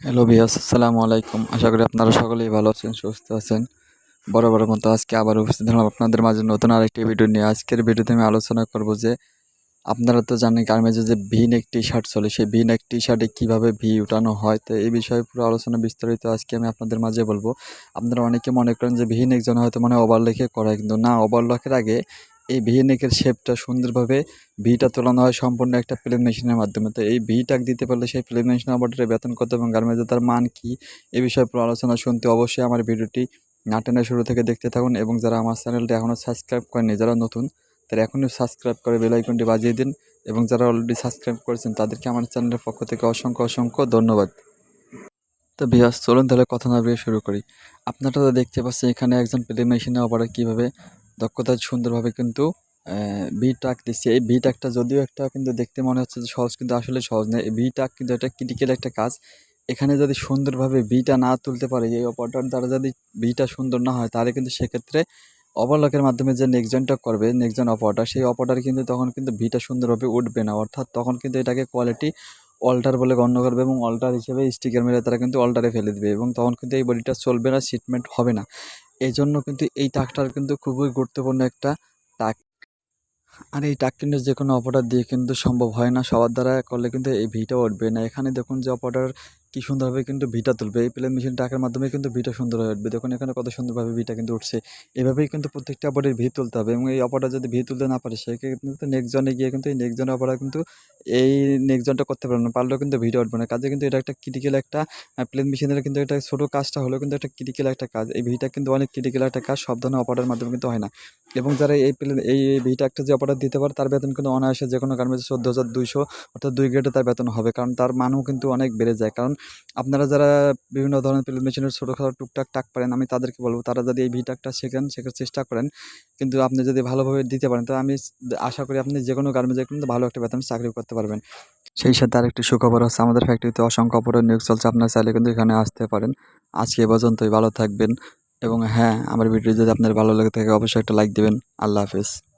Hello বিয়াস আসসালামু আলাইকুম আশা করি আপনারা সকলেই ভালো আছেন, সুস্থ আছেন। বড় বড় মতো আজকে আবার উপস্থিত হলাম আপনাদের মাঝে নতুন আরেকটি ভিডিও নিয়ে। আজকের ভিডিওতে আমি আলোচনা করব যে, আপনারা তো জানেন গার্মেন্টসে যে ভি নেক টি শার্ট চলে, সেই ভি নেক টি শার্টে কীভাবে ভি উঠানো হয়? তো এই বিষয়ে পুরো আলোচনা বিস্তারিত আজকে আমি আপনাদের মাঝে বলব। আপনারা অনেকে মনে করেন যে ভি নেক যেন হয়তো মানে ওভারলেখে করা, কিন্তু না ওভারলকের আগে এই ভি নেকের শেপটা সুন্দরভাবে ভিটা তোলানো হয় সম্পূর্ণ একটা প্লেন মেশিনের মাধ্যমে। তো এই ভি টাক দিতে পারলে সেই প্লেন মেশিন অপারেটরের বেতন কত এবং গার্মেন্টসে তার মান কী, এ বিষয়ে পুরো আলোচনা শুনতে অবশ্যই আমার ভিডিওটি নাটেনের শুরু থেকে দেখতে থাকুন এবং যারা আমার চ্যানেলটি এখনও সাবস্ক্রাইব করেনি যারা নতুন, তারা এখনই সাবস্ক্রাইব করে বেলাইকনটি বাজিয়ে দিন এবং যারা অলরেডি সাবস্ক্রাইব করেছেন তাদেরকে আমার চ্যানেলের পক্ষ থেকে অসংখ্য অসংখ্য ধন্যবাদ। তো বিয়াস চলুন তাহলে কথা না বেরিয়ে শুরু করি। আপনারা তো দেখতে পাচ্ছেন এখানে একজন প্লে মেশিনে অপারেট কীভাবে দক্ষতা সুন্দরভাবে কিন্তু ভি টাক দিচ্ছে। এই ভি টাকটা যদিও একটা কিন্তু দেখতে মনে হচ্ছে যে সহজ, কিন্তু আসলে সহজ নয়। এই ভি টাক কিন্তু একটা ক্রিটিক্যাল একটা কাজ। এখানে যদি সুন্দরভাবে ভিটা না তুলতে পারে, এই অপারটার দ্বারা যদি ভিটা সুন্দর না হয়, তাহলে কিন্তু সেক্ষেত্রে ওভারলকের মাধ্যমে যে নেক্সটজনটা করবে নেক্সটজন অপারটার সেই অপারটার কিন্তু তখন কিন্তু ভিটা সুন্দরভাবে উঠবে না। অর্থাৎ তখন কিন্তু এটাকে কোয়ালিটি অল্টার বলে গণ্য করবে এবং অল্টার হিসেবে স্টিকার মেরে তারা কিন্তু অল্টারে ফেলে দেবে এবং তখন কিন্তু এই বডিটা চলবে না সিটমেন্ট হবে না। এই জন্য কিন্তু এই টাকটার কিন্তু খুবই গুরুত্বপূর্ণ একটা টাক আর এই টাক কিন্তু যে কোনো অপারেটর দিয়ে কিন্তু সম্ভব হয় না। সবার দ্বারা করলে কিন্তু এই ভিটা উঠবে না। এখানে দেখুন যে অপারেটর কি সুন্দরভাবে কিন্তু ভিটা তুলবে। এই প্লেন মেশিন টাকার মাধ্যমে কিন্তু ভিটা সুন্দর হয়ে উঠবে। দেখুন এখানে কত সুন্দরভাবে ভিটা কিন্তু উঠছে। এভাবেই কিন্তু প্রত্যেকটা অপারের ভি তুলতে হবে এবং এই অপারটা যদি ভি তুলতে না পারে, সেক্ষেত্রে কিন্তু নেক্সট জনে গিয়ে কিন্তু এই নেক্সট জনের অপারটা কিন্তু এই নেক্সট জনটা করতে পারবে না, পারলেও কিন্তু ভিটা উঠবে না। কাজে কিন্তু এটা একটা ক্রিটিক্যাল একটা প্লেন মেশিনের কিন্তু এটা ছোটো কাজটা হলেও কিন্তু একটা ক্রিটিক্যাল একটা কাজ। এই ভিটা কিন্তু অনেক ক্রিটিক্যাল একটা কাজ, সব ধরনের অপারের মাধ্যমে কিন্তু হয় না। এবং যারা এই প্লেন এই ভিটা একটা যে অপারেট দিতে পারে, তার বেতন কিন্তু অনায়াসে যে কোনো গার্মেন্টসে চোদ্দ হাজার দুইশো অর্থাৎ দুই গ্রেডে তার বেতন হবে। কারণ তার মানও কিন্তু অনেক বেড়ে যায়। কারণ আপনারা যারা বিভিন্ন ধরনের প্লেন মেশিনের ছোটোখাটো টুকটাক টাক পারেন, আমি তাদেরকে বলব, তারা যদি এই ভিটাকটা শেখেন, শেখার চেষ্টা করেন, কিন্তু আপনি যদি ভালোভাবে দিতে পারেন, তো আমি আশা করি আপনি যে কোনো গার্মেন্টসে কিন্তু ভালো একটা বেতন চাকরি করতে পারবেন। সেই সাথে আরেকটি সুখবর হচ্ছে আমাদের ফ্যাক্টরিতে অসংখ্য অপরের নিয়োগ চলছে, আপনার চাইলে কিন্তু এখানে আসতে পারেন। আজকে এ পর্যন্তই, ভালো থাকবেন এবং হ্যাঁ আমার ভিডিও যদি আপনার ভালো লেগে থাকে, অবশ্যই একটা লাইক দেবেন। আল্লাহ হাফেজ।